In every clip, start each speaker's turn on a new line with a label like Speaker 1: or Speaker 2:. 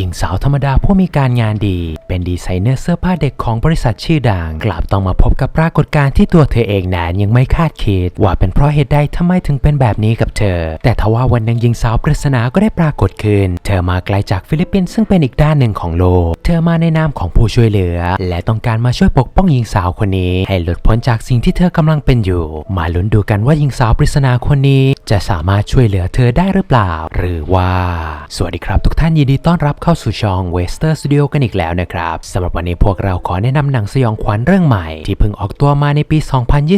Speaker 1: หญิงสาวธรรมดาผู้มีการงานดี เป็นดีไซเนอร์เสื้อผ้าเด็กของบริษัทชื่อดัง กลับต้องมาพบกับปรากฏการณ์ที่ตัวเธอเองนั้นยังไม่คาดคิด ว่าเป็นเพราะเหตุใดทำไมถึงเป็นแบบนี้กับเธอ แต่ทว่าวันหนึ่งหญิงสาวปริศนาก็ได้ปรากฏขึ้น เธอมาไกลจากฟิลิปปินส์ซึ่งเป็นอีกด้านหนึ่งของโลก เธอมาในนามของผู้ช่วยเหลือ และต้องการมาช่วยปกป้องหญิงสาวคนนี้ ให้หลุดพ้นจากสิ่งที่เธอกำลังเป็นอยู่ มาลุ้นดูกันว่าหญิงสาวปริศนาคนนี้ จะสามารถช่วยเหลือเธอได้หรือเปล่า หรือว่า สวัสดีครับ ทุกท่านยินดีต้อนรับเข้าสู่ช่อง w e s t e r Studio กันอีกแล้วนะครับสำหรับวันนี้พวกเราขอแนะนำหนังสยองขวัญเรื่องใหม่ ที่เพิ่งออกตัวมาในปี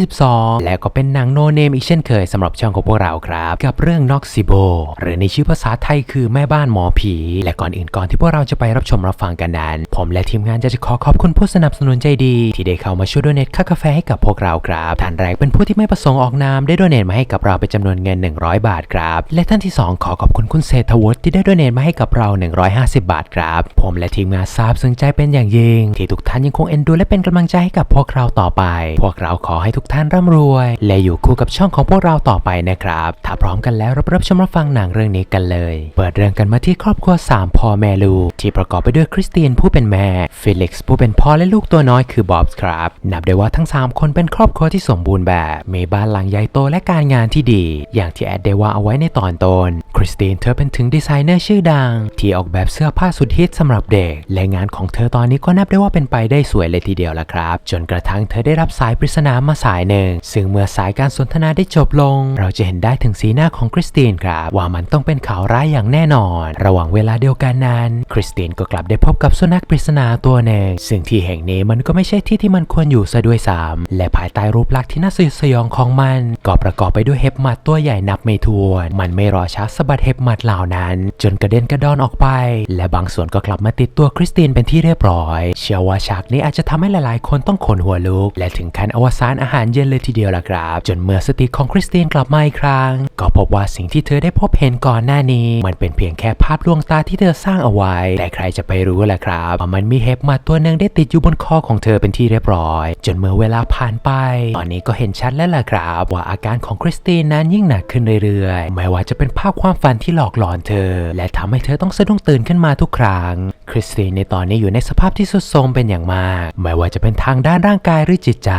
Speaker 1: 2022 และก็เป็นหนังโนเนมอีกเช่นเคยสำหรับช่องของพวกเราครับ กับเรื่อง Noxibo หรือในชื่อภาษาไทยคือแม่บ้านหมอผี และก่อนอื่นก่อนที่พวกเราจะไปรับชมรับฟังกันนั้น ผมและทีมงานจะจะขอขอบคุณผู้สนับสนุนใจดี ที่ได้เข้ามาช่วยดเนทค่ากาแฟให้กับพวกเราครับท่านแรกเป็นผู้ที่ไม่ประสงค์ออกนามได้ดเนทมาให้กับเราเป็นจำนวนเงิน 100 บาทครับและท่านที่สองขอขอบคุณคุณเศรษฐวุฒิที่ได้ดเนทมาให้กับเรา 150บาทครับ ผมและทีมงานซาบซึ้งใจเป็นอย่างยิ่ง ที่ทุกท่านยังคงเอ็นดูและเป็นกำลังใจให้กับพวกเราต่อไป พวกเราขอให้ทุกท่านร่ำรวย และอยู่คู่กับช่องของพวกเราต่อไปนะครับ ถ้าพร้อมกันแล้วราไปรับชมรับฟังหนังเรื่องนี้กันเลย เปิดเรื่องกันมาที่ครอบครัวสามพ่อแม่ลูก ที่ประกอบไปด้วยคริสเตียนผู้เป็นแม่ ฟิลิกซ์ผู้เป็นพ่อและลูกตัวน้อยคือบ๊อบส์ครับ นับได้ว่าทั้ง 3 คนเป็นครอบครัวที่สมบูรณ์แบบ มีบ้านหลังใหญ่โตและการงานที่ดี อย่างที่แอดได้ว่าเอาไว้ในตอนต้น คริสตินเธอเป็นถึงดีไซเนอร์ชื่อดัง ที่ออกแบบเสื้อผ้าสุดฮิตสำหรับเด็ก และงานของเธอตอนนี้ก็นับได้ว่าเป็นไปได้สวยเลยทีเดียวละครับ จนกระทั่งเธอได้รับสายปริศนามาสายหนึ่ง ซึ่งเมื่อสายการสนทนาได้จบลง เราจะเห็นได้ถึงสีหน้าของคริสตินครับ ว่ามันต้องเป็นข่าวร้ายอย่างแน่นอน ระหว่างเวลาเดียวกันนั้น คริสตินก็กลับได้พบกับสุนัขปริศนาตัวหนึ่ง ซึ่งที่แห่งนี้มันก็ไม่ใช่ที่ที่มันควรอยู่ซะด้วยซ้ำและภายใต้รูปลักษณ์ที่น่าสยดสยองของมัน ก็ประกอบไปด้วยเห็บหมัดตัวใหญ่นับไม่ถ้วน มันไม่รอช้าสะบัดเห็บหมัดเหล่านั้น จนกระเด็นกระดอนออกไปและบางส่วนก็กลับมาติดตัวคริสตินเป็นที่เรียบร้อย เชื่อว่าฉากนี้อาจจะทำให้หลายๆ คนต้องขนหัวลุก และถึงขั้นอวสานอาหารเย็นเลยทีเดียวล่ะครับ จนเมื่อสติของคริสตินกลับมาอีกครั้ง ก็พบว่าสิ่งที่เธอได้พบเห็นก่อนหน้านี้ มันเป็นเพียงแค่ภาพลวงตาที่เธอสร้างเอาไว้ แต่ใครจะไปรู้ล่ะครับว่ามันมีเห็บมัดตัวหนึ่งได้ติดอยู่บนคอของเธอเป็นที่เรียบร้อย จนเมื่อเวลาผ่านไป ตอนนี้ก็เห็นชัดแล้วล่ะครับว่าอาการของคริสตินนั้นยิ่งหนักขึ้นเรื่อยๆ ไม่ว่าจะเป็นภาพความฝันที่หลอกหลอนเธอ และทำให้เธอต้องสะดุ้งตื่นขึ้นมาาทุกครั้ง คริสตินในตอนนี้อยู่ในสภาพที่สุดโทรมเป็นอย่างมาก ไม่ว่าจะเป็นทางด้านร่างกายหรือจิตใจ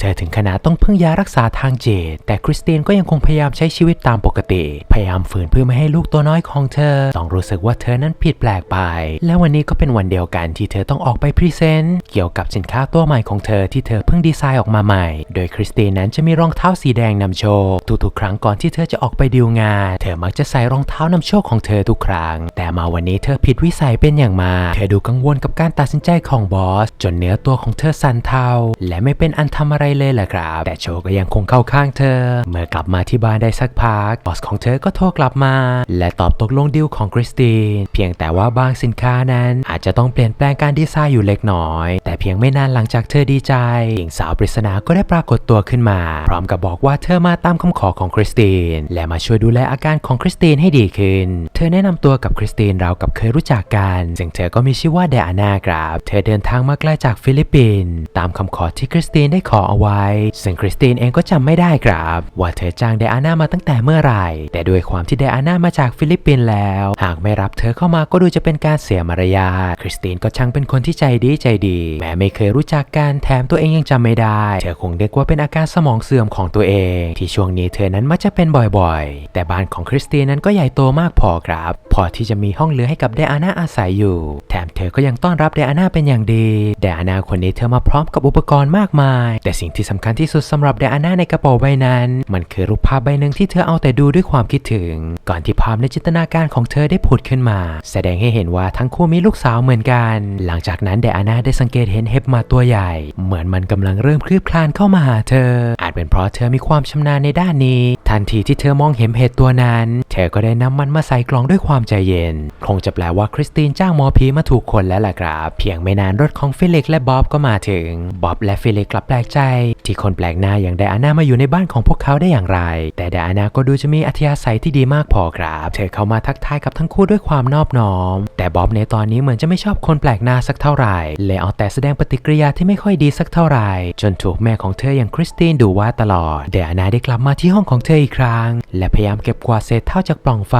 Speaker 1: เธอถึงขนาดต้องพึ่งยารักษาทางจิต แต่คริสตินก็ยังคงพยายามใช้ชีวิตตามปกติ พยายามฝืนเพื่อไม่ให้ลูกตัวน้อยของเธอ ต้องรู้สึกว่าเธอนั้นผิดแปลกไป และวันนี้ก็เป็นวันเดียวกันที่เธอต้องออกไปพรีเซนต์ เกี่ยวกับสินค้าตัวใหม่ของเธอที่เธอเพิ่งดีไซน์ออกมาใหม่ โดยคริสตินนั้นจะมีรองเท้าสีแดงนำโชค ทุกๆ ครั้งก่อนที่เธอจะออกไปดีลงาน เธอมักจะใส่รองเท้านำโชคของเธอทุกครั้ง แต่มาวันนี้เธอผิดวิสัยเป็นอย่างมากเธอดูกังวลกับการตัดสินใจของบอส จนเนื้อตัวของเธอสั่นเทา และไม่เป็นอันทำอะไรเลยแหละครับ แต่โชก็ยังคงเข้าข้างเธอ เมื่อกลับมาที่บ้านได้สักพักบอสของเธอก็โทรกลับมา และตอบตกลงดีลของคริสตินเพียงแต่ว่าบางสินค้านั้นอาจจะต้องเปลี่ยนแปลงการดีไซน์อยู่เล็กน้อย แต่เพียงไม่นานหลังจากเธอดีใจหญิงสาวปริศนาก็ได้ปรากฏตัวขึ้นมา พร้อมกับบอกว่าเธอมาตามคำขอของคริสตินและมาช่วยดูแลอาการของคริสตินให้ดีขึ้น เธอแนะนำตัวกับคริสตินเราวกับเคยรู้จักกันซึ่งเธอก็มีชื่อว่าเดอานาครับ เธอเดินทางมาไกลจากฟิลิปปินส์ตามคำขอที่คริสตินได้ขอเอาไว้ ซึ่งคริสตินเองก็จำไม่ได้ครับ ว่าเธอจ้างเดอานามาตั้งแต่เมื่อไหร่ แต่ด้วยความที่เดอานามาจากฟิลิปปินส์แล้ว หากไม่รับเธอเข้ามาก็ดูจะเป็นการเสียมารยาทคริสตินก็ช่างเป็นคนที่ใจดีใจดี แม้ไม่เคยรู้จักกันแถมตัวเองยังจำไม่ได้ เธอคงเรียกว่าเป็นอาการสมองเสื่อมของตัวเอง ที่ช่วงนี้เธอนั้นมักจะเป็นบ่อยๆ แต่บ้านของคริสตินนั้นก็ใหญ่โตมากพอครับ พอที่จะมีห้องเหลือให้กับเดอาน่าอาศัยอยู่แถมเธอก็ยังต้อนรับเดอาน่าเป็นอย่างดีเดอาน่าคนนี้เธอมาพร้อมกับอุปกรณ์มากมาย แต่สิ่งที่สำคัญที่สุดสำหรับเดอาน่าในกระเป๋าใบนั้น มันคือรูปภาพใบหนึ่งที่เธอเอาแต่ดูด้วยความคิดถึง ก่อนที่ภาพในจินตนาการของเธอได้ผุดขึ้นมา แสดงให้เห็นว่าทั้งคู่มีลูกสาวเหมือนกัน หลังจากนั้นเดอาน่าได้สังเกตเห็นเห็บมาตัวใหญ่ เหมือนมันกำลังเริ่มคลืบคลานเข้ามาหาเธอ อาจเป็นเพราะเธอมีความชำนาญในด้านนี้ ทันทีที่เธอมองเห็นเห็ดตัวนั้น เธอก็ได้นำมันมาใส่กล่องด้วยความใจเย็น คงจะแปลว่าคริสตินจ้างหมอผีดีมาถูกคนแล้วล่ะครับ เพียงไม่นานรถของฟิลิกและบ๊อบก็มาถึง บ๊อบและฟิลิกกลับแปลกใจ ที่คนแปลกหน้าอย่างไดอาน่ามาอยู่ในบ้านของพวกเขาได้อย่างไร แต่ไดอาน่าก็ดูจะมีอัธยาศัยที่ดีมากพอครับ เธอเข้ามาทักทายกับทั้งคู่ด้วยความนอบน้อม แต่บ๊อบในตอนนี้เหมือนจะไม่ชอบคนแปลกหน้าสักเท่าไหร่เลยเอาแต่แสดงปฏิกิริยาที่ไม่ค่อยดีสักเท่าไหร่ จนถูกแม่ของเธออย่างคริสตินดูว่าตลอดไดอาน่าได้กลับมาที่ห้องของเธออีกครั้ง และพยายามเก็บกวาดเศษเท่าจากปล่องไฟ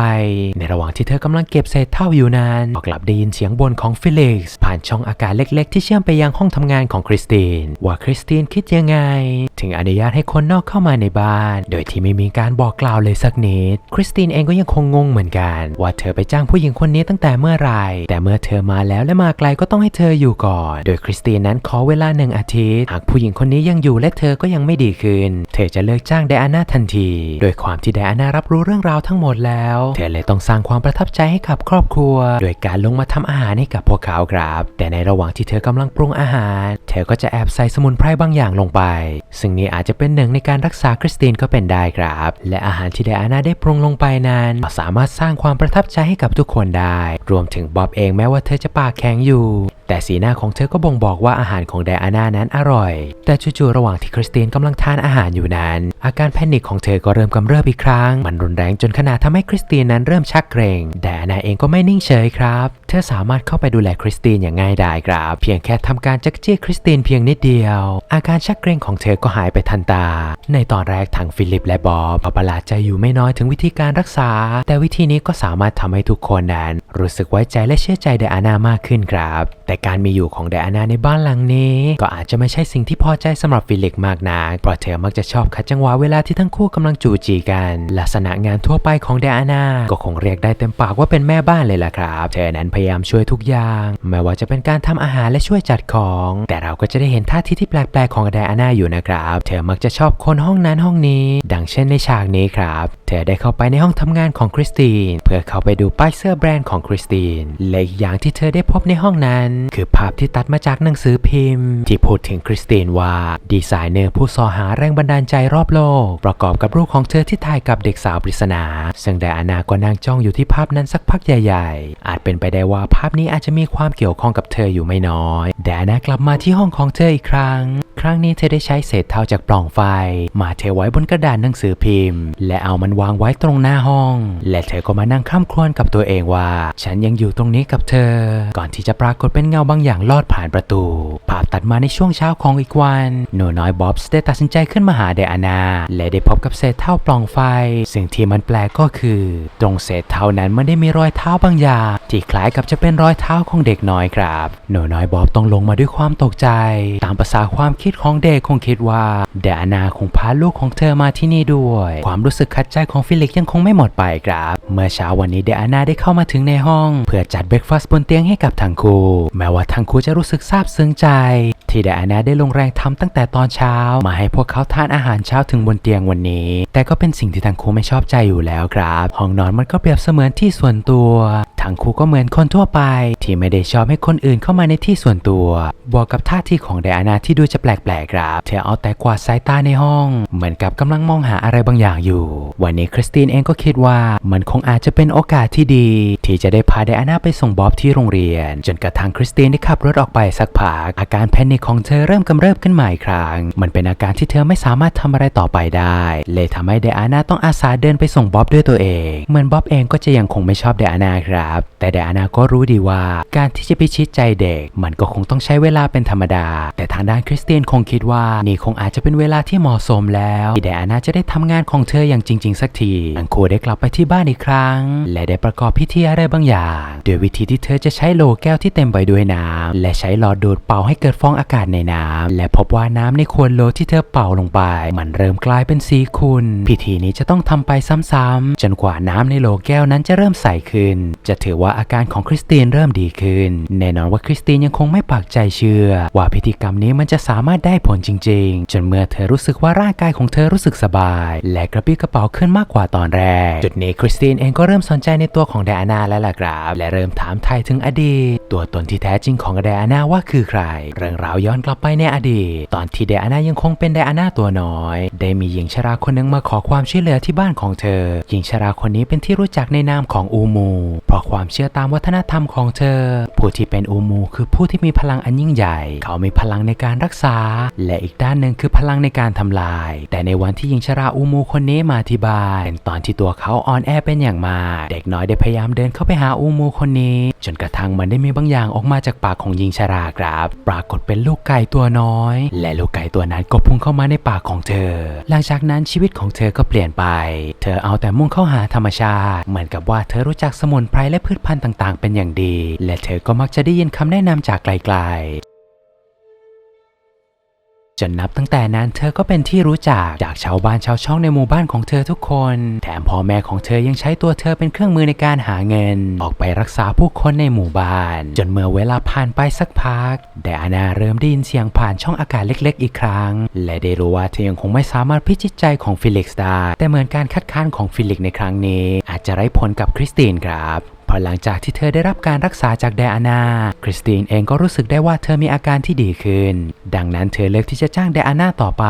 Speaker 1: ในระหว่างที่เธอกำลังเก็บเศษเท่าอยู่นั้นก็กลับได้ยินเสียงบนของฟิลิกซ์ผ่านช่องอากาศเล็ก ๆ ที่เชื่อมไปยังห้องทำงานของคริสติน ว่าคริสตินคิดยังไง ถึงอนุญาตให้คนนอกเข้ามาในบ้าน โดยที่ไม่มีการบอกกล่าวเลยสักนิด คริสตินเองก็ยังคงงงเหมือนกัน ว่าเธอไปจ้างผู้หญิงคนนี้ตั้งแต่เมื่อไหร่ แต่เมื่อเธอมาแล้วและมาไกลก็ต้องให้เธออยู่ก่อน โดยคริสตินนั้นขอเวลาหนึ่งอาทิตย์ หากผู้หญิงคนนี้ยังอยู่และเธอก็ยังไม่ดีขึ้น เธอจะเลิกจ้างไดอาน่าทันที โดยความที่ไดอาน่ารับรู้เรื่องราวทั้งหมดแล้ว เธอเลยต้องสร้างความประทับใจให้กับครอบครัว โดยการลงมาทำอาาหารให้กับพวกเขาครับ แต่ในระหว่างที่เธอกำลังปรุงอาหาร เธอก็จะแอบใส่สมุนไพรบางอย่างลงไป ซึ่งนี่อาจจะเป็นหนึ่งในการรักษาคริสตินก็เป็นได้ครับ และอาหารที่ไดอาน่าได้ปรุงลงไปนั้นสามารถสร้างความประทับใจให้กับทุกคนได้ รวมถึงบ๊อบเองแม้ว่าเธอจะปากแข็งอยู่ แต่สีหน้าของเธอก็บ่งบอกว่าอาหารของไดอาน่านั้นอร่อย แต่จู่ๆระหว่างที่คริสตินกำลังทานอาหารอยู่นั้น อาการแพนิคของเธอก็เริ่มกำเริบอีกครั้ง มันรุนแรงจนขนาดทำให้คริสตินนั้นเริ่มชักเกรงไดอาน่าเองก็ไม่นิ่งเฉยครับเธอสามารถเข้าไปดูแลคริสตินอย่างง่ายดายครับ เพียงแค่ทำการจักจี้คริสตินเพียงนิดเดียว อาการชักเกรงของเธอก็หายไปทันตา ในตอนแรกทางฟิลิปและบอบประหลาดใจอยู่ไม่น้อยถึงวิธีการรักษา แต่วิธีนี้ก็สามารถทำให้ทุกคนนั้น รู้สึกไว้ใจและเชื่อใจไดอาน่ามากขึ้นครับ แต่การมีอยู่ของไดอาน่าในบ้านหลังนี้ ก็อาจจะไม่ใช่สิ่งที่พอใจสำหรับฟิลิกมากนักเพราะเธอมักจะชอบขัดจังหวะเวลาที่ทั้งคู่กำลังจูจีกัน ลักษณะงานทั่วไปของไดอาน่าก็คงเรียกได้เต็มปากว่าเป็นแม่บ้านเลยล่ะครับ เธอนั้นพยายามช่วยทุกอย่างไม่ว่าจะเป็นการทำอาหารและช่วยจัดของ แต่เราก็จะได้เห็นท่าทีที่แปลกๆของไดอาน่าอยู่นะครับ เธอมักจะชอบคนห้องนั้นห้องนี้ ดังเช่นในฉากนี้ครับ เธอได้เข้าไปในห้องทำงานของคริสตินเพื่อเข้าไปดูป้ายเสื้อแบรนด์ของคริสตินและอีกอย่างที่เธอได้พบในห้องนั้น คือภาพที่ตัดมาจากหนังสือพิมพ์ ที่พูดถึงคริสตินว่าดีไซเนอร์ผู้สอหาแรงบันดาลใจรอบโลก ประกอบกับรูปของเธอที่ถ่ายกับเด็กสาวปริศนา ซึ่งไดอาน่าก็นั่งจ้องอยู่ที่ภาพนั้นสักพักใหญ่ ๆ อาจเป็นไปได้ว่าภาพนี้อาจจะมีความเกี่ยวข้องกับเธออยู่ไม่น้อยไดน่ากลับมาที่ห้องของเธออีกครั้ง ครั้งนี้เธอได้ใช้เศษเท่าจากปล่องไฟ มาเทไว้บนกระดานหนังสือพิมพ์ และเอามันวางไว้ตรงหน้าห้อง และเธอก็มานั่งคร่ำครวญกับตัวเองว่า ฉันยังอยู่ตรงนี้กับเธอ ก่อนที่จะปรากฏเป็นเงาบางอย่างลอดผ่านประตู ภาพตัดมาในช่วงเช้าของอีกวันหนูน้อยบ๊อบได้ตัดสินใจขึ้นมาหาไดอาน่าและได้พบกับเศษเท่าปล่องไฟ สิ่งที่มันแปลกก็คือ ตรงเศษเท่านั้นมันได้มีรอยเท้าบางอย่างที่คล้ายกับจะเป็นรอยเท้าของเด็กน้อยครับ หนูน้อยบอบต้องลงมาด้วยความตกใจ ตามภาษาความคิดของเด็กคงคิดว่าไดอานาคงพาลูกของเธอมาที่นี่ด้วย ความรู้สึกขัดใจของฟิลิกยังคงไม่หมดไปครับ เมื่อเช้าวันนี้ไดอานาได้เข้ามาถึงในห้อง เพื่อจัดเบรกฟาสต์บนเตียงให้กับทั้งคู่แม้ว่าทั้งคู่จะรู้สึกซาบซึ้งใจ ที่ไดอานาได้ลงแรงทำตั้งแต่ตอนเช้า มาให้พวกเขาทานอาหารเช้าถึงบนเตียงวันนี้ แต่ก็เป็นสิ่งที่ทั้งคู่ไม่ชอบใจอยู่แล้วครับ ห้องนอนมันก็เปรียบเสมือนที่ส่วนตัว ทั้งคู่ก็เหมือนคนทั่วไป ที่ไม่ได้ชอบให้คนอื่นเข้ามาในที่ส่วนตัว บวกกับท่าทีของไดอานาที่ดูจะแปลกๆครับเธอเอาแต่กวาดสายตาในห้อง เหมือนกับกำลังมองหาอะไรบางอย่างอยู่ วันนี้คริสตินเองก็คิดว่ามันคงอาจจะเป็นโอกาสที่ดี ที่จะได้พาไดอานาไปส่งบ๊อบที่โรงเรียน จนกระทั่งคริสตินได้ขับรถออกไปสักพักอาการแพนิคของเธอเริ่มกำเริบขึ้นมาอีกครั้ง มันเป็นอาการที่เธอไม่สามารถทำอะไรต่อไปได้ เลยทำให้ไดอานาต้องอาสาเดินไปส่งบ๊อบด้วยตัวเอง เหมือนบ๊อบเองก็จะยังคงไม่ชอบไดอานาครับแต่ไดอานาก็รู้ดีว่า การที่จะพิชิตใจเด็ก มันก็คงต้องใช้เวลาเป็นธรรมดา แต่ทางด้านคริสเตียนคงคิดว่านี่คงอาจจะเป็นเวลาที่เหมาะสมแล้วที่ไดอานาจะได้ทำงานของเธออย่างจริง ๆ สักทีทั้งคูได้กลับไปที่บ้านอีกครั้ง และได้ประกอบพิธีอะไรบางอย่างโดยวิธีที่เธอจะใช้โหลแก้วที่เต็มไปด้วยน้ำและใช้หลอดดูดเป่าให้เกิดฟองอากาศในน้ำและพบว่าน้ำในขวดโหลที่เธอเป่าลงไป มันเริ่มกลายเป็นสีขุ่นพิธีนี้จะต้องทำไปซ้ำๆจนกว่าน้ำในโหลแก้วนั้นจะเริ่มใสขึ้น จะถือว่าอาการของคริสตินเริ่มดีขึ้น แน่นอนว่าคริสตินยังคงไม่ปักใจเชื่อ ว่าพิธีกรรมนี้มันจะสามารถได้ผลจริง ๆ จนเมื่อเธอรู้สึกว่าร่างกายของเธอรู้สึกสบาย และกระปี้กระเป๋าขึ้นมากกว่าตอนแรก จุดนี้คริสตินเองก็เริ่มสนใจในตัวของไดอาน่าแล้วล่ะครับและเริ่มถามไทยถึงอดีต ตัวตนที่แท้จริงของไดอาน่าว่าคือใคร เรื่องราวย้อนกลับไปในอดีต ตอนที่ไดอาน่ายังคงเป็นไดอาน่าตัวน้อย ได้มีหญิงชราคนหนึ่งมาขอความช่วยเหลือที่บ้านของเธอ หญิงชราคนนี้เป็นที่รู้จักในนามของอูมูเพราะความเชื่อตามวัฒนธรรมของเธอ ผู้ที่เป็นอูมูคือผู้ที่มีพลังอันยิ่งใหญ่ เขามีพลังในการรักษา และอีกด้านหนึ่งคือพลังในการทำลาย แต่ในวันที่หญิงชราอูมูคนนี้มาที่บ้านเป็นตอนที่ตัวเขาอ่อนแอเป็นอย่างมากเด็กน้อยได้พยายามเดินเข้าไปหาอูมูคนนี้ จนกระทั่งมันได้มีบางอย่างออกมาจากปากของหญิงชราครับ ปรากฏเป็นลูกไก่ตัวน้อย และลูกไก่ตัวนั้นก็พุ่งเข้ามาในปากของเธอ หลังจากนั้นชีวิตของเธอก็เปลี่ยนไป เธอเอาแต่มุ่งเข้าหาธรรมชาติ เหมือนกับว่าเธอรู้จักสมุนไพรและพืชพันธุ์ต่างๆ เป็นอย่างดี และเธอก็มักจะได้ยินคำแนะนำจากไกลๆจนนับตั้งแต่นั้นเธอก็เป็นที่รู้จักจากชาวบ้านชาวช่องในหมู่บ้านของเธอทุกคน แถมพ่อแม่ของเธอยังใช้ตัวเธอเป็นเครื่องมือในการหาเงิน ออกไปรักษาผู้คนในหมู่บ้าน จนเมื่อเวลาผ่านไปสักพักแดอานาเริ่มได้ยินเสียงผ่านช่องอากาศเล็ก ๆ อีกครั้ง และได้รู้ว่าเธอยังคงไม่สามารถพิจิตใจของฟิลิกซ์ได้แต่เหมือนการคัดค้านของฟิลิกซ์ในครั้งนี้ อาจจะไร้ผลกับคริสตินครับ พอหลังจากที่เธอได้รับการรักษาจากไดอาน่าคริสตินเองก็รู้สึกได้ว่าเธอมีอาการที่ดีขึ้น ดังนั้นเธอเลือกที่จะจ้างไดอาน่าต่อไป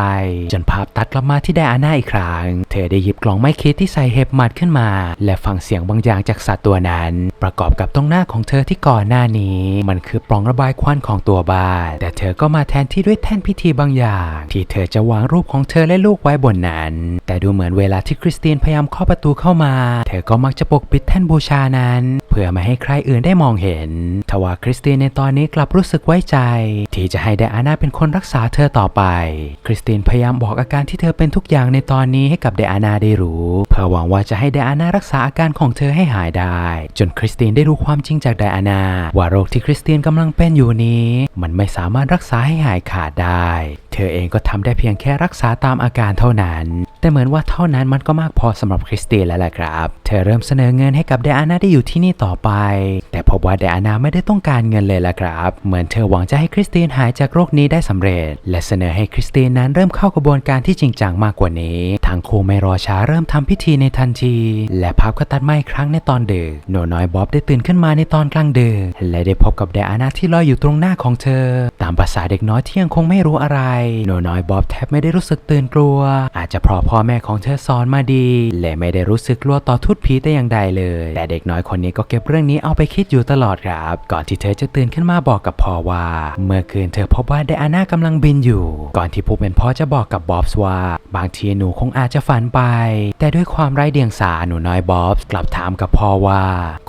Speaker 1: จนภาพตัดกลับมาที่ไดอาน่าอีกครั้ง เธอได้หยิบกล่องไม้คิดที่ใส่เห็บหมัดขึ้นมา และฟังเสียงบางอย่างจากสัตว์ตัวนั้น ประกอบกับตรงหน้าของเธอที่ก่อนหน้านี้ มันคือปล่องระบายควันของตัวบ้าน แต่เธอก็มาแทนที่ด้วยแท่นพิธีบางอย่าง ที่เธอจะวางรูปของเธอและลูกไว้บนนั้น แต่ดูเหมือนเวลาที่คริสตินพยายามเคาะประตูเข้ามา เธอก็มักจะปกปิดแท่นบูชานั้นเพื่อไม่ให้ใครอื่นได้มองเห็น ทว่าคริสตินในตอนนี้กลับรู้สึกไว้ใจ ที่จะให้ไดอาน่าเป็นคนรักษาเธอต่อไป คริสตินพยายามบอกอาการที่เธอเป็นทุกอย่างในตอนนี้ให้กับไดอาน่าได้รู้ เพื่อหวังว่าจะให้ไดอาน่ารักษาอาการของเธอให้หายได้ จนคริสตินได้รู้ความจริงจากไดอาน่าว่าโรคที่คริสตินกำลังเป็นอยู่นี้ มันไม่สามารถรักษาให้หายขาดได้ เธอเองก็ทำได้เพียงแค่รักษาตามอาการเท่านั้น แต่เหมือนว่าเท่านั้นมันก็มากพอสำหรับคริสตินแล้วแหละครับ เธอเริ่มเสนอเงินให้กับไดอาน่าได้อยู่ที่นี่ต่อไป แต่พบว่าไดอาน่าไม่ได้ต้องการเงินเลยละครับ เหมือนเธอหวังจะให้คริสตินหายจากโรคนี้ได้สำเร็จ และเสนอให้คริสตินนั้นเริ่มเข้ากระบวนการที่จริงจังมากกว่านี้ทางครูไม่รอช้าเริ่มทำพิธีในทันที และภาพก็ตัดมาอีกครั้งในตอนดึกหนูน้อยบ๊อบได้ตื่นขึ้นมาในตอนกลางดึกและได้พบกับไดอาน่าที่ลอยอยู่ตรงหน้าของเธอ ตามภาษาเด็กน้อยที่ยังคงไม่รู้อะไรหนูน้อยบ๊อบแทบไม่ได้รู้สึกตื่นกลัว อาจจะเพราะพ่อแม่ของเธอสอนมาดีและไม่ได้รู้สึกกลัวต่อทุตผีแต่อย่างใดเลย แต่เด็กน้อยคนนี้ก็เก็บเรื่องนี้เอาไปคิดอยู่ตลอดครับ ก่อนที่เธอจะตื่นขึ้นมาบอกกับพ่อว่า เมื่อคืนเธอพบว่าไดอาน่ากำลังบินอยู่ ก่อนที่ผู้เป็นพ่อจะบอกกับบ๊อบว่า บางทีหนูคงอาจจะฝันไป แต่ด้วยความไร้เดียงสาหนูน้อยบ๊อบกลับถามกับพ่อว่า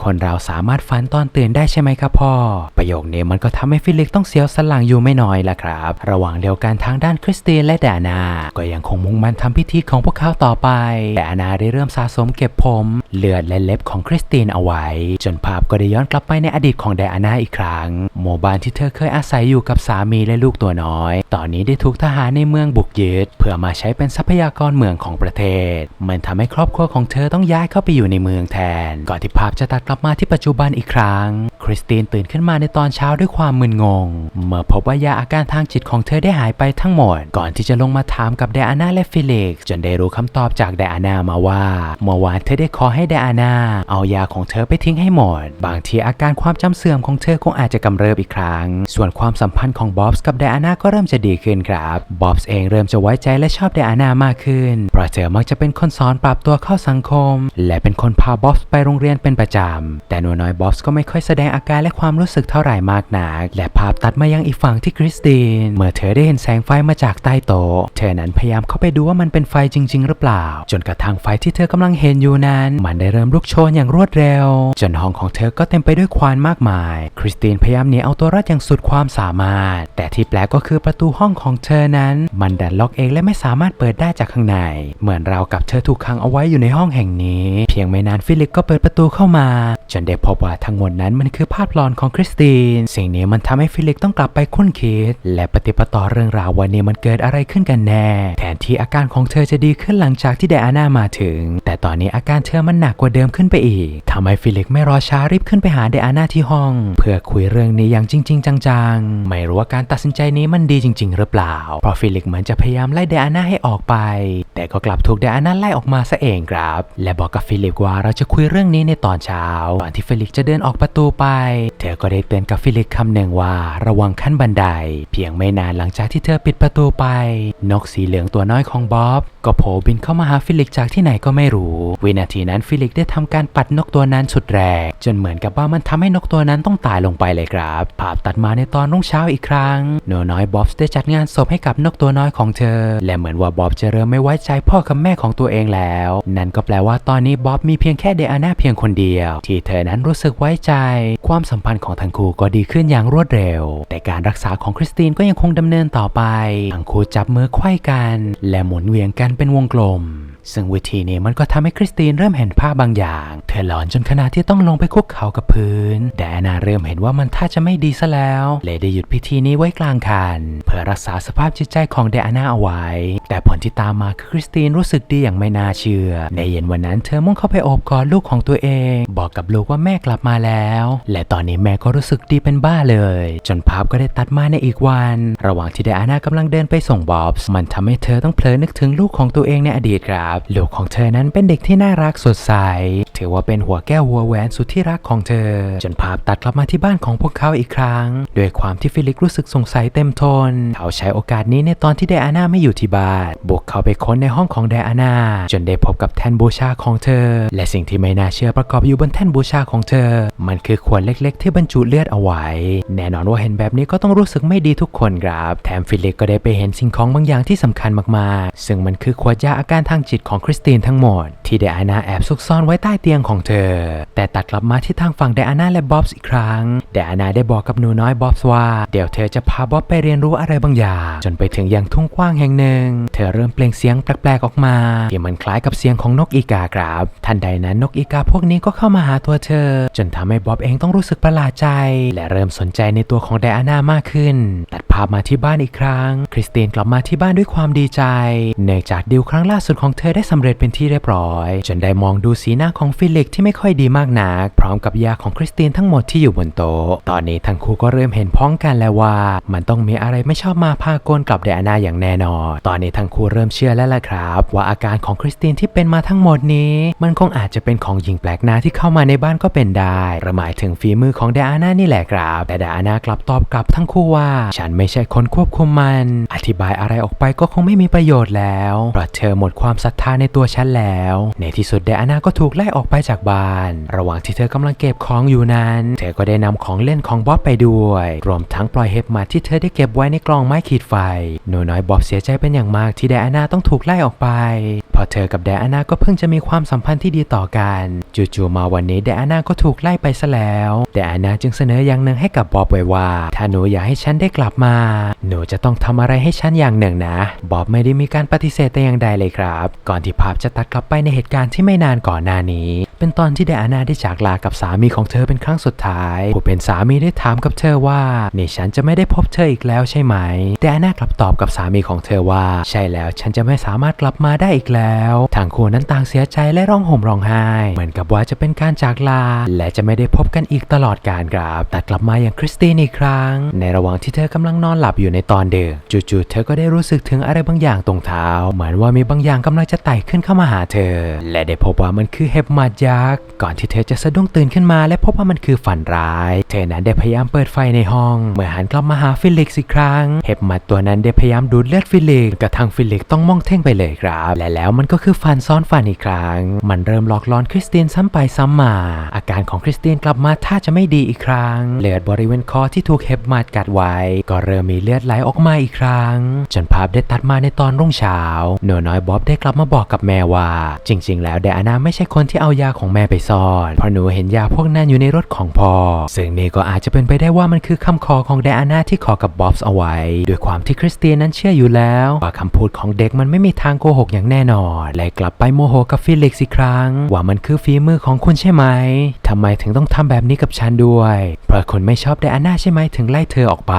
Speaker 1: คนเราสามารถฝันตอนตื่นได้ใช่ไหมครับพ่อ ประโยคนี้มันก็ทำให้ฟิลิกต้องเสียวสันหลังอยู่ไม่น้อยละครับ ระหว่างเดียวกันทางด้านคริสตินและแดานา ก็ยังคงมุ่งมั่นทำพิธีของพวกเขาต่อไปไดอานาได้เริ่มสะสมเก็บผมเลือดและเล็บของคริสตินเอาไว้ จนภาพก็ได้ย้อนกลับไปในอดีตของไดอาน่าอีกครั้ง หมู่บ้านที่เธอเคยอาศัยอยู่กับสามีและลูกตัวน้อย ตอนนี้ได้ถูกทหารในเมืองบุกยึดเพื่อมาใช้เป็นทรัพยากรเมืองของประเทศ มันทำให้ครอบครัวของเธอต้องย้ายเข้าไปอยู่ในเมืองแทน ก่อนที่ภาพจะตัดกลับมาที่ปัจจุบันอีกครั้ง คริสตินตื่นขึ้นมาในตอนเช้าด้วยความมึนงง เมื่อพบว่ายาอาการทางจิตของเธอได้หายไปทั้งหมด ก่อนที่จะลงมาถามกับไดอาน่าและฟิลิกซ์จนได้รู้คำตอบจากไดอาน่ามาว่าเมื่อวานเธอได้ขอใให้ไดอาน่าเอายาของเธอไปทิ้งให้หมด บางทีอาการความจำเสื่อมของเธอคงอาจจะกำเริบอีกครั้ง ส่วนความสัมพันธ์ของบ๊อบส์กับไดอาน่าก็เริ่มจะดีขึ้นครับบ๊อบส์เองเริ่มจะไว้ใจและชอบไดอาน่ามากขึ้น เพราะเธอมักจะเป็นคนสอนปรับตัวเข้าสังคม และเป็นคนพาบ๊อบส์ไปโรงเรียนเป็นประจำ แต่หนูน้อยบ๊อบส์ก็ไม่ค่อยแสดงอาการและความรู้สึกเท่าไหร่มากนัก และภาพตัดมายังอีกฝั่งที่คริสติน เมื่อเธอได้เห็นแสงไฟมาจากใต้โต๊ะ เธอนั้นพยายามเข้าไปดูว่ามันเป็นไฟจริง ๆ หรือเปล่า จนกระทั่งไฟที่เธอกำลังเห็นอยู่นั้นมันได้เริ่มลุกโชนอย่างรวดเร็ว จนห้องของเธอก็เต็มไปด้วยควันมากมาย คริสตินพยายามหนีเอาตัวรอดอย่างสุดความสามารถ แต่ที่แปลกก็คือประตูห้องของเธอนั้น มันดันล็อกเองและไม่สามารถเปิดได้จากข้างใน เหมือนเรากับเธอถูกขังเอาไว้อยู่ในห้องแห่งนี้ เพียงไม่นานฟิลิปก็เปิดประตูเข้ามา จนได้พบว่าทั้งหมดนั้นมันคือภาพหลอนของคริสติน สิ่งนี้มันทำให้ฟิลิปต้องกลับไปคุ้นคิด และปฏิปต่อเรื่องราววันนี้มันเกิดอะไรขึ้นกันแน่ แทนที่อาการของเธอจะดีขึ้นหลังจากที่ไดอาน่ามาถึง แต่ตอนนี้อาการเธอมันหนักกว่าเดิมขึ้นไปอีกทำให้ฟิลิปไม่รอช้ารีบขึ้นไปหาไดอาน่าที่ห้อง เพื่อคุยเรื่องนี้อย่างจริง ๆ จังๆ ไม่รู้ว่าการตัดสินใจนี้มันดีจริง ๆ หรือเปล่า เพราะฟิลิปเหมือนจะพยายามไล่ไดอาน่าให้ออกไป แต่ก็กลับถูกไดอาน่าไล่ออกมาซะเองครับ และบอกกับฟิลิปว่าเราจะคุยเรื่องนี้ในตอนเช้าก่อนที่ฟิลิปจะเดินออกประตูไป เธอก็ได้เตือนกับฟิลิปคำหนึ่งว่าระวังขั้นบันได เพียงไม่นานหลังจากที่เธอปิดประตูไป นกสีเหลืองตัวน้อยของบ๊อบ ก็โผล่บินเข้ามาหาฟิลิกจากที่ไหนก็ไม่รู้ วินาทีนั้นฟิลิกได้ทำการปัดนกตัวนั้นสุดแรงจนเหมือนกับว่ามันทำให้นกตัวนั้นต้องตายลงไปเลยครับ ภาพตัดมาในตอนรุ่งเช้าอีกครั้งหนูน้อยบ๊อบได้จัดงานศพให้กับนกตัวน้อยของเธอ และเหมือนว่าบ๊อบจะเริ่มไม่ไว้ใจพ่อกับแม่ของตัวเองแล้ว นั่นก็แปลว่าตอนนี้บ๊อบมีเพียงแค่เดอาน่าเพียงคนเดียว ที่เธอนั้นรู้สึกไว้ใจ ความสัมพันธ์ของทั้งคู่ก็ดีขึ้นอย่างรวดเร็ว แต่การรักษาของคริสตินก็ยังคงดำเนินต่อไปทั้งคู่จับมือไขว้กัน และหมุนเวียนกันเป็นวงกลม ซึ่งวิธีนี้มันก็ทำให้คริสตินเริ่มเห็นภาพบางอย่าง เธอหลอนจนขนาดที่ต้องลงไปคุกเข่ากับพื้นแต่แอนนาเริ่มเห็นว่ามันท่าจะไม่ดีซะแล้วเลยได้หยุดพิธีนี้ไว้กลางคัน เพื่อรักษาสภาพจิตใจของเดอาน่าเอาไว้ แต่ผลที่ตามมาคือคริสตินรู้สึกดีอย่างไม่น่าเชื่อ ในเย็นวันนั้นเธอมุ่งเข้าไปโอบกอดลูกของตัวเอง บอกกับลูกว่าแม่กลับมาแล้ว และตอนนี้แม่ก็รู้สึกดีเป็นบ้าเลย จนภาพก็ได้ตัดมาในอีกวัน ระหว่างที่เดอานากำลังเดินไปส่งบอบส์มันทำให้เธอต้องเพลินนึกถึงลูกของตัวเองในอดีตครับลูกของเธอนั้นเป็นเด็กที่น่ารักสดใส ถือว่าเป็นหัวแก้วหัวแหวนสุดที่รักของเธอ จนภาพตัดกลับมาที่บ้านของพวกเขาอีกครั้ง ด้วยความที่ฟิลิกรู้สึกสงสัยเต็มทน เขาใช้โอกาสนี้ในตอนที่ไดอาน่าไม่อยู่ที่บ้าน บุกเข้าไปค้นในห้องของไดอาน่า จนได้พบกับแท่นบูชาของเธอ และสิ่งที่ไม่น่าเชื่อประกอบอยู่บนแท่นบูชาของเธอ มันคือขวดเล็ก ๆ ที่บรรจุเลือดเอาไว้ แน่นอนว่าเห็นแบบนี้ก็ต้องรู้สึกไม่ดีทุกคนครับ แถมฟิลิกก็ได้ไปเห็นสิ่งของบางอย่างที่สำคัญมากๆ ซึ่งมันคือขวดยาอาการทางจิตของคริสตินทั้งหมด ที่ไดอาน่าแอบซุกซ่อนไว้ใต้เตียงของเธอ แต่ตัดกลับมาที่ทางฝั่งไดอาน่าและบ๊อบส์อีกครั้งไดอาน่าได้บอกกับหนูน้อยบ๊อบส์ว่า เดี๋ยวเธอจะพาบ๊อบไปเรียนรู้อะไรบางอย่าง จนไปถึงยังทุ่งกว้างแห่งหนึ่ง เธอเริ่มเปล่งเสียงแปลกๆออกมา ที่มันคล้ายกับเสียงของนกอีกาครับทันใดนั้นนกอีกาพวกนี้ก็เข้ามาหาตัวเธอ จนทำให้บ๊อบเองต้องรู้สึกประหลาดใจ และเริ่มสนใจในตัวของไดอาน่ามากขึ้น ตัดภาพมาที่บ้านอีกครั้ง คริสตินกลับมาที่บ้านด้วยความดีใจ เนื่องจากดิวครั้งล่าสุดของเธอได้สำเร็จเป็นที่เรียบร้อย จนได้มองดูสีหน้าของฟิลิกที่ไม่ค่อยดีมากนัก พร้อมกับยาของคริสตินทั้งหมดที่อยู่บนโต๊ะ ตอนนี้ทั้งคู่ก็เริ่มเห็นพ้องกันแล้วว่า มันต้องมีอะไรไม่ชอบมาพากลกับไดอาน่าอย่างแน่นอน ตอนนี้ทั้งคู่เริ่มเชื่อแล้วล่ะครับ ว่าอาการของคริสตินที่เป็นมาทั้งหมดนี้ มันคงอาจจะเป็นของหญิงแปลกหน้าที่เข้ามาในบ้านก็เป็นได้หรือหมายถึงฝีมือของไดอาน่านี่แหละครับ แต่ไดอาน่ากลับตอบกลับทั้งคู่ว่า ฉันไม่ใช่คนควบคุมมัน อธิบายอะไรออกไปก็คงไม่มีประโยชน์แล้วเพราะเธอหมดความศรัทธาในตัวฉันแล้ว ในที่สุดไดอาน่าก็ถูกไล่ออกไปจากบ้าน ระหว่างที่เธอกำลังเก็บของอยู่นั้น เธอก็ได้นำของเล่นของบ๊อบไปด้วย รวมทั้งปล่อยเห็บหมัดที่เธอได้เก็บไว้ในกล่องไม้ขีดไฟ หนูน้อยบ๊อบเสียใจเป็นอย่างมากที่ไดอาน่าต้องถูกไล่ออกไป พอเธอกับไดอาน่าก็เพิ่งจะมีความสัมพันธ์ที่ดีต่อกัน จู่ๆมาวันนี้ไดอาน่าก็ถูกไล่ไปซะแล้วไดอาน่าจึงเสนออย่างหนึ่งให้กับบ๊อบไว้ว่า ถ้าหนูอยากให้ฉันได้กลับมา หนูจะต้องทำอะไรให้ฉันอย่างหนึ่งนะ บ๊อบไม่ได้มีการปฏิเสธแต่อย่างใดเลยครับก่อนที่ภาพจะตัดกลับไปในเหตุการณ์ที่ไม่นานก่อนหน้านี้ เป็นตอนที่ไดอาน่าได้จากลากับสามีของเธอเป็นครั้งสุดท้าย ผู้เป็นสามีได้ถามกับเธอว่านี่ฉันจะไม่ได้พบเธออีกแล้วใช่ไหมไดอาน่ากลับตอบกับสามีของเธอว่า ใช่แล้วฉันจะไม่สามารถกลับมาได้อีกแล้วทางคู่นั้นต่างเสียใจและร้องห่มร้องไห้ เหมือนกับว่าจะเป็นการจากลา และจะไม่ได้พบกันอีกตลอดกาลครับตัดกลับมาอย่างคริสตินอีกครั้ง ในระหว่างที่เธอกำลังนอนหลับอยู่ในตอนเดึกจู่ๆเธอก็ได้รู้สึกถึงอะไรบางอย่างตรงเท้า เหมือนว่ามีบางอย่างกำลังจะไต่ขึ้นเข้ามาหาเธอ และได้พบว่ามันคือเห็บหมัดยักษ์ก่อนที่เธอจะสะดุ้งตื่นขึ้นมาและพบว่ามันคือฝันร้าย เธอนั้นได้พยายามเปิดไฟในห้อง เมื่อหันกลับมาหาฟิลิกซ์อีกครั้ง เห็บหมัดตัวนั้นได้พยายามดูดเลือดฟิลิกกระทั่งฟิลิกต้องมองเท่งไปเลยครับ และแล้วมันก็คือฟันซ้อนฟันอีกครั้ง มันเริ่มหลอกล่อนคริสตินซ้ำไปซ้ำมา อาการของคริสตินกลับมาถ้าจะไม่ดีอีกครั้ง เลือดบริเวณคอที่ถูกเห็บหมัดกัดไว้ ก็เริ่มมีเลือดไหลออกมาอีกครั้ง จนภาพได้ตัดมาในตอนรุ่งเช้าหนูน้อยบ๊อบได้กลับมาบอกกับแม่ว่า จริง ๆ แล้วไดอาน่าไม่ใช่คนที่เอายาของแม่ไปซ่อนเพราะหนูเห็นยาพวกนั้นอยู่ในรถของพ่อซึ่งนี่ก็อาจจะเป็นไปได้ว่ามันคือคำขอของไดอาน่าที่ขอกับบ๊อบส์เอาไว้ ด้วยความที่คริสเตียนนั้นเชื่ออยู่แล้วว่าคำพูดของเด็กมันไม่มีทางโกหกอย่างแน่นอนและกลับไปโมโหกับฟิลิกซ์อีกครั้ง ว่ามันคือฝีมือของคุณใช่ไหมทำไมถึงต้องทำแบบนี้กับฉันด้วยเพราะคุณไม่ชอบไดอาน่าใช่ไหมถึงไล่เธอออกไป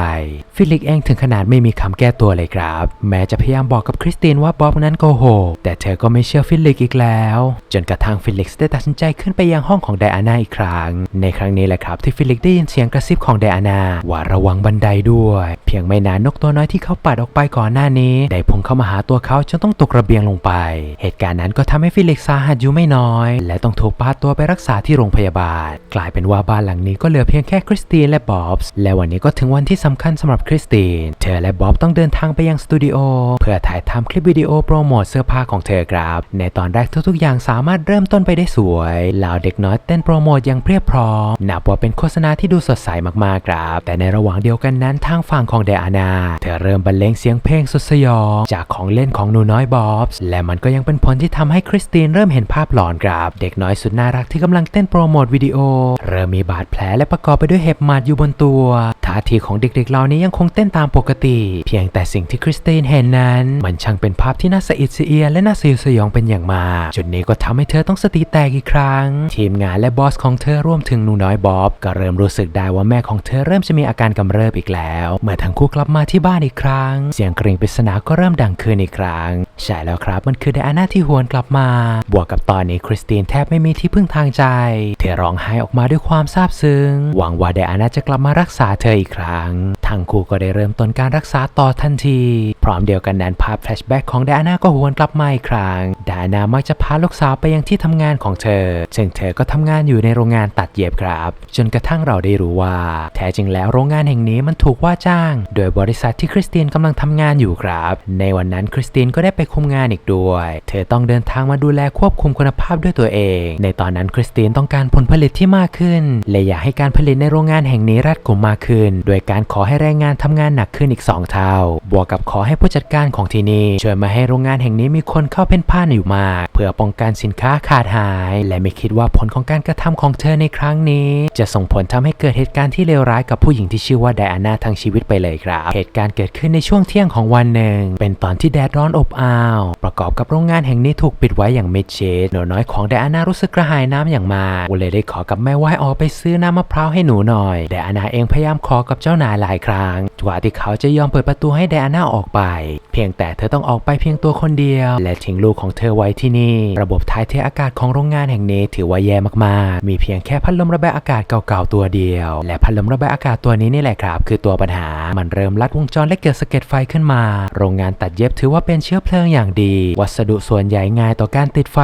Speaker 1: ฟิลิกเองถึงขนาดไม่มีคำแก้ตัวเลยครับ แม้จะพยายามบอกกับคริสเตินว่าบ๊อบนั้นโกหกแต่เธอก็ไม่เชื่อฟิลิกอีกแล้ว จนกระทั่งฟิลิกได้ตัดสินใจขึ้นไปยังห้องของไดอาน่าอีกครั้ง ในครั้งนี้แหละครับที่ฟิลิกได้ยินเสียงกระซิบของไดอาน่าว่าระวังบันไดด้วย เพียงไม่นานนกตัวน้อยที่เขาปัดออกไปก่อนหน้านี้ ได้พุ่งเข้ามาหาตัวเขาจนต้องตกระเบียงลงไป เหตุการณ์นั้นก็ทำให้ฟิลิกสาหัสอยู่ไม่น้อย และต้องถูกพาตัวไปรักษาที่โรงพยาบาล กลายเป็นว่าบ้านหลังนี้ก็เหลือเพียงแค่คริสตินและบ๊อบส์และวันนี้ก็ถึงวันที่สำคัญสำหรับคริสตินเธอและบ๊อบต้องเดินทางไปยังสตูดิโอเพื่อถ่ายทำคลิปวิดีโอโปรโมทเสื้อผ้าของเธอครับ ในตอนแรกทุกๆ อย่างสามารถเริ่มต้นไปได้สวยเหล่าเด็กน้อยเต้นโปรโมทอย่างเพียบพร้อมนับว่าเป็นโฆษณาที่ดูสดใสมากๆครับ แต่ในระหว่างเดียวกันนั้นทางฝั่งของเดอานาเธอเริ่มบรรเลงเสียงเพลงสุดสยองจากของเล่นของหนูน้อยบ๊อบส์และมันก็ยังเป็นผลที่ทำให้คริสตินเริ่มเห็นภาพหลอนครับเด็กน้อยสุดน่ารักที่กำลังเต้นโปรโมทวิดีโอ เริ่มมีบาดแผลและประกอบไปด้วยเห็บหมัดอยู่บนตัวท่าทีของเด็กๆเหล่านี้ยังคงเต้นตามปกติ เพียงแต่สิ่งที่คริสตินเห็นนั้น มันช่างเป็นภาพที่น่าสะอิดสะเอียนและน่าสยดสยองเป็นอย่างมากจุดนี้ก็ทำให้เธอต้องสติแตกอีกครั้ง ทีมงานและบอสของเธอร่วมถึงหนูน้อยบ๊อบก็เริ่มรู้สึกได้ว่าแม่ของเธอเริ่มจะมีอาการกำเริบอีกแล้ว เมื่อทั้งคู่กลับมาที่บ้านอีกครั้ง เสียงกริ่งปริศนาก็เริ่มดังขึ้นอีกครั้ง ใช่แล้วครับ มันคือไดอาน่าที่หวนกลับมา บวกกับตอนนี้คริสตินแทบไม่มีที่พึ่งทางใจ เธอร้องไห้ออกมาด้วยความซาบซึ้ง หวังว่าไดอาน่าจะกลับมารักษาเธออีกครั้ง ทั้งคู่ก็ได้เริ่มต้นการรักษาต่อทันที พร้อมเดียวกันนั้นภาพแฟลชแบ็กของไดอาน่าก็หวนกลับมาอีกครั้ง ไดอาน่ามักจะพาลูกสาวไปยังที่ทำงานของเธอ ซึ่งเธอก็ทำงานอยู่ในโรงงานตัดเย็บครับ จนกระทั่งเราได้รู้ว่า แท้จริงแล้วโรงงานแห่งนี้มันถูกว่าจ้าง โดยบริษัทที่คริสตินกำลังทำงานอยู่ครับ ในวันนั้นคริสตินก็ได้ไปคุมงานอีกด้วย เธอต้องเดินทางมาดูแลควบคุมคุณภาพด้วยตัวเอง ในตอนนั้นคริสตินต้องการผลผลิตที่มากขึ้น และอยากให้การผลิตในโรงงานแห่งนี้รัดกุมมากขึ้น โดยการขอให้แรงงานทำงานหนักขึ้นอีก 2 เท่า บวกกับขอให้ผู้จัดการของที่นี่ช่วยมาให้โรงงานแห่งนี้มีคนเข้าเพ่นพ่านอยู่มาก เพื่อป้องกันสินค้าขาดหาย และไม่คิดว่าผลของการกระทำของเธอในครั้งนี้ จะส่งผลทำให้เกิดเหตุการณ์ที่เลวร้ายกับผู้หญิงที่ชื่อว่าไดอาน่าทั้งชีวิตไปเลยครับ เหตุการณ์เกิดขึ้นในช่วงเที่ยงของวันหนึ่ง เป็นตอนที่แดดร้อนอบอ้าวประกอบกับโรงงานแห่งนี้ถูกปิดไว้อย่างมิดชิดหนูน้อยของไดอาน่ารู้สึกกระหายน้ำอย่างมากก็เลยได้ขอกับแม่ว่าให้ออกไปซื้อน้ำมะพร้าวให้หนูหน่อย ไดอาน่าเองพยายามขอกับเจ้านายหลายครั้งกว่าที่เขาจะยอมเปิดประตูให้ไดอาน่าออกไป เพียงแต่เธอต้องออกไปเพียงตัวคนเดียว และทิ้งลูกของเธอไว้ที่นี่ ระบบถ่ายเทอากาศของโรงงานแห่งนี้ถือว่าแย่มากๆ มีเพียงแค่พัดลมระบายอากาศเก่าๆตัวเดียว และพัดลมระบายอากาศตัวนี้นี่แหละครับ คือตัวปัญหา มันเริ่มลัดวงจรและเกิดสะเก็ดไฟขึ้นมา โรงงานตัดเย็บถือว่าเป็นเชื้อเพลิงอย่างดี วัสดุส่วนใหญ่ง่ายต่อการติดไฟ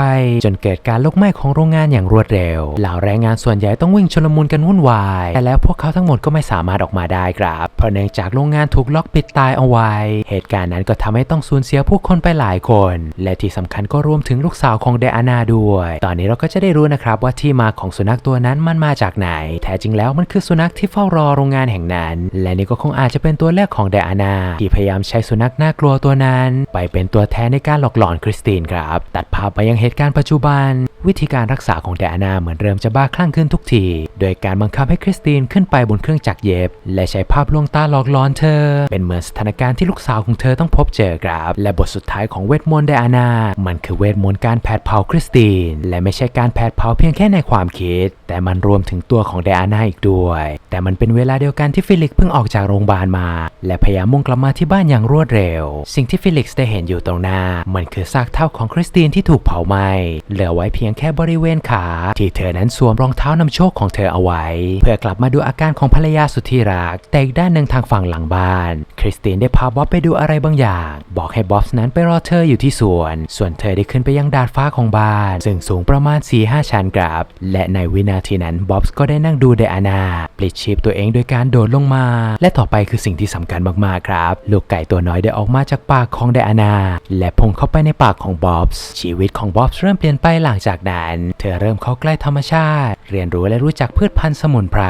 Speaker 1: จนเกิดการลุกไหม้ของโรงงานอย่างรวดเร็ว เหล่าแรงงานส่วนใหญ่ต้องวิ่งชลมุนกันวุ่นวาย แต่แล้วพวกเขาทั้งหมดก็ไม่สามารถออกมาได้ครับ เพราะเนื่องจากโรงงานถูกล็อกปิดตายเอาไว้ เหตุการณ์นั้นก็ทำให้ต้องสูญเสียผู้คนไปหลายคน และที่สำคัญก็รวมถึงลูกสาวของเดอานาด้วย ตอนนี้เราก็จะได้รู้นะครับว่าที่มาของสุนัขตัวนั้นมันมาจากไหน แท้จริงแล้วมันคือสุนัขที่เฝ้ารอโรงงานแห่งนั้น และนี่ก็คงอาจจะเป็นตัวแรกของเดอานาที่พยายามใช้สุนัขน่ากลัวตัวนั้น ไปเป็นตัวแทนในการหลอกหลอนคริสตินครับ ตัดภาพไปยังเหตุการณ์ปัจจุบัน วิธีการรักษาของเดอานาเหมือนเริ่มจะบ้าคลั่งขึ้นทุกที โดยการบังคับให้คริสตินขึ้นไปบนเครื่องจักรเย็บ และใช้ภาพลวงตาหลอกหลอนเธอ เป็นเหมือนสถานการณ์ที่ลูกสาวของเธอต้องพบเจอครับ และบทสุดท้ายของเวทมนต์เดอานา มันคือเวทมนต์การแผดเผาคริสติน และไม่ใช่การแผดเผาเพียงแค่ในความคิด แต่มันรวมถึงตัวของเดอานาอีกด้วย แต่มันเป็นเวลาเดียวกันที่ฟิลิกเพิ่งออกจากโรงพยาบาลมา และพยายามมุ่งกลับมาที่บ้านอย่างรวดเร็ว สิ่งที่ฟิลิกได้เห็นอยู่ตรงหน้า มันคือซากเท้าของคริสตินที่ถูกเผาไหม้เหลือไว้เพียงแค่บริเวณขา ที่เธอนั้นสวมรองเท้านำโชคของเธอเอาไว้ เพื่อกลับมาดูอาการของภรรยาสุดที่รัก แต่อีกด้านหนึ่งทางฝั่งหลังบ้าน คริสตินได้พาบ๊อบไปดูอะไรบางอย่าง บอกให้บ๊อบนั้นไปรอเธออยู่ที่สวน ส่วนเธอได้ขึ้นไปยังดาดฟ้าของบ้าน ซึ่งสูงประมาณ4-5ชั้นครับ และในวินาทีนั้นบ๊อบก็ได้นั่งดูเดอานาปลิดชีพตัวเองโดยการโดดลงมา และต่อไปคือสิ่งที่สำคัญมากๆครับ ลูกไก่ตัวน้อยได้ออกมาจากปากของเดอานาและพุ่งเข้าไปในปากของบ๊อบชีวิตของบ๊อบเริ่มเปลี่ยนไปหลังจากนั้น เธอเริ่มเข้าใกล้ธรรมชาติ เรียนรู้และรู้จักพืชพันธุ์สมุนไพร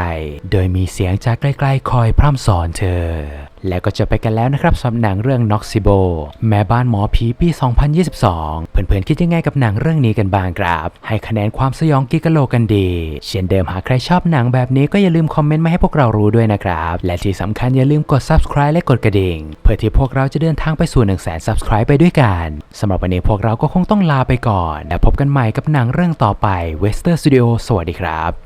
Speaker 1: โดยมีเสียงจากไกลๆคอยพร่ำสอนเธอ แล้วก็จะไปกันแล้วนะครับสำหรับหนังเรื่อง Noxibo แม่บ้านหมอผีปี 2022 เพื่อนๆ คิดยังไงกับหนังเรื่องนี้กันบ้างครับ ให้คะแนนความสยองกิกะโลกันดี เช่นเดิมหากใครชอบหนังแบบนี้ก็อย่าลืมคอมเมนต์มาให้พวกเรารู้ด้วยนะครับ และที่สำคัญอย่าลืมกด subscribe และกดกระดิ่ง เพื่อที่พวกเราจะเดินทางไปสู่1 0 0 0 0แสน subscribe ไปด้วยกันสำหรับวันนี้พวกเราก็คงต้องลาไปก่อน และพบกันใหม่กับหนังเรื่องต่อไป Wester Studio สวัสดีครับ